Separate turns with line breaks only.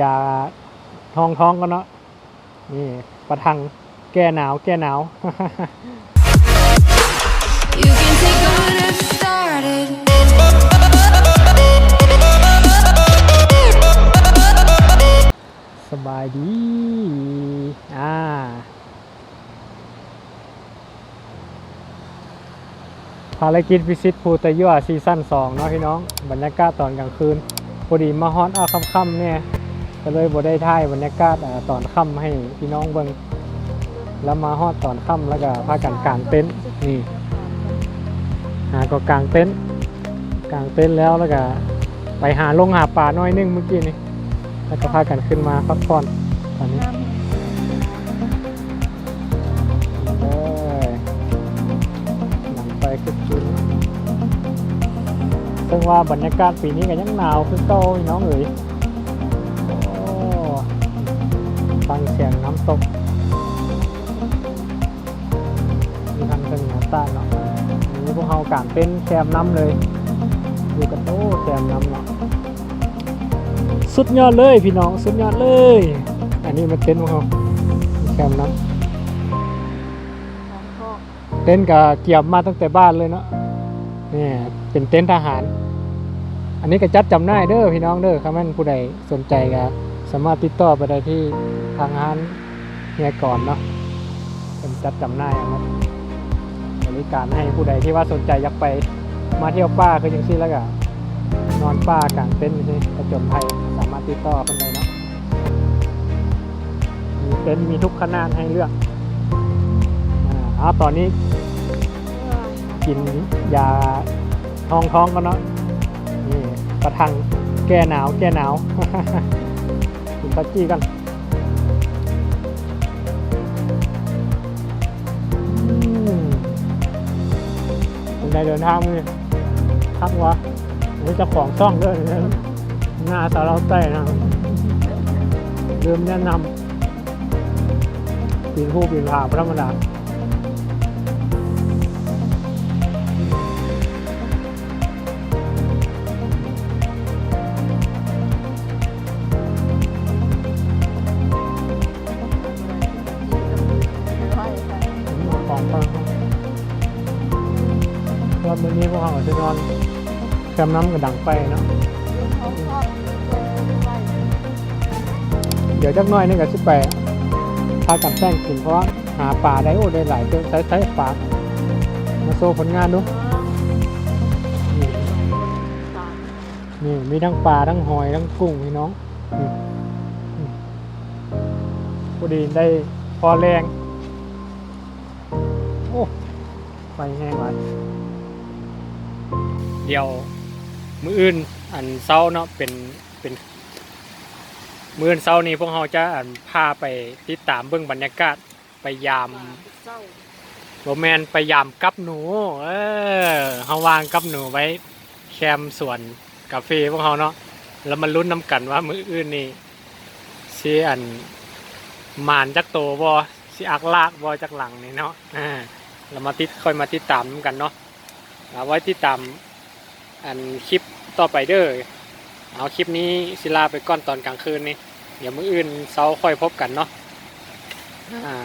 ยาท้องท้องกันเนาะนี่ประทังแก้หนาวแก้หนาว
You can take a when it started.
สบายดี อ่า ภารกิจพิชิตภูตะยั่วซีซั่น2เนาะพี่น้อง บรรยากาศตอนกลางคืนพ อดีมาฮอตเอาค่ำๆเนี่ยก็เลยบ่ได้ถ่ายบรรยากาศตอนค่ำให้พี่น้องเบิ่งแล้วมาฮอดตอนค่ำแล้วก็พากันกางเต็นท์นี่หาก็กางเต็นท์กางเต็นท์แล้วแล้วก็ไปหาลงหาป่าน้อยนึงเมื่อกี้นี่แล้วก็พากันขึ้นมาพักผ่อน ซึ่งว่าบรรยากาศปีนี้ก็ยังหนาวคือเก่าน้องเอ๋ยฟังเสียงน้ำตกมีทางเป็นหน้าใต้เนาะอันนี้พวกเรากางเต็นแคมน้ำเลยอยู่กับโต๊ะแคมน้ำเนาะสุดยอดเลยพี่น้องสุดยอดเลย อันนี้มาเต็นท์ของเขาแคมน้ำเต็นท์กับเกี่ยวมาตั้งแต่บ้านเลยเนาะนี่เป็นเต็นท์ทหาร อันนี้ก็จัดจำหน่ายเด้อพี่น้องเด้อครับแม่นผู้ใดสนใจก็สามารถติดต่อไปได้ที่ทางร้านเฮียก่อนเนาะเป็นจัดจำหน่ายครับบริการให้ผู้ใดที่ว่าสนใจอยากไปมาเที่ยวป่าคือจังซี่แล้วก็นอนป่ากลางเต็นท์นี่กระจนภัยสามารถติดต่อคนใดเนาะมีเต็นท์มีทุกขนาดให้เลือกอ่าเอาตอนนี้กินยาท้องท้องกันเนาะ นี่ประทังแก้หนาวแก้หนาวกินปัจจี้กันอืมเป็นไงเดินทางมือทักวะนี่จ้าของช่องด้วยนะหน้าสาวเราใต้นะลืมแนะนำปีนผู้ปีนผาพระมดา ฟังรอบนี้พวกเขาจะนอนแคมน้ำกระดังไปเนาะเดี๋ยวจักน้อยนี่ก็สิไปพากับแป้งกินเพราะหาปลาได้โอ้ได้หลายเติมใช้ใช้ปลามาโซ่ผลงานดูนี่มีทั้งปลาทั้งหอยทั้งกุ้งพี่น้องพอดีได้พอแรง โอ้ไฟแห้งไว้เดี๋ยว มืออื่น อันเศร้าเนาะเป็นเป็นมื้ออนเช้านี้พวกเราจะอันพาไปติดตามเบื้องบรรยากาศไปยามโรแมนไปยามกับหนู เออเฮาวางกับหนูไว้ แคมสวนกาแฟพวกเราเนาะแล้วมันลุ้นน้ำกันว่ามืออื่นนี่สิอันหมานจักโตบ่สิอักลากบ่จักหลังนี่เนาะอ่า เรามาติดค่อยมาติดตามกันเนาะเอาไว้ติดตามอันคลิปต่อไปเด้อเอาคลิปนี้ศิลาไปก้อนตอนกลางคืนนี่เดี๋ยวมื้ออื่นเซาค่อยพบกันเนาะอ่า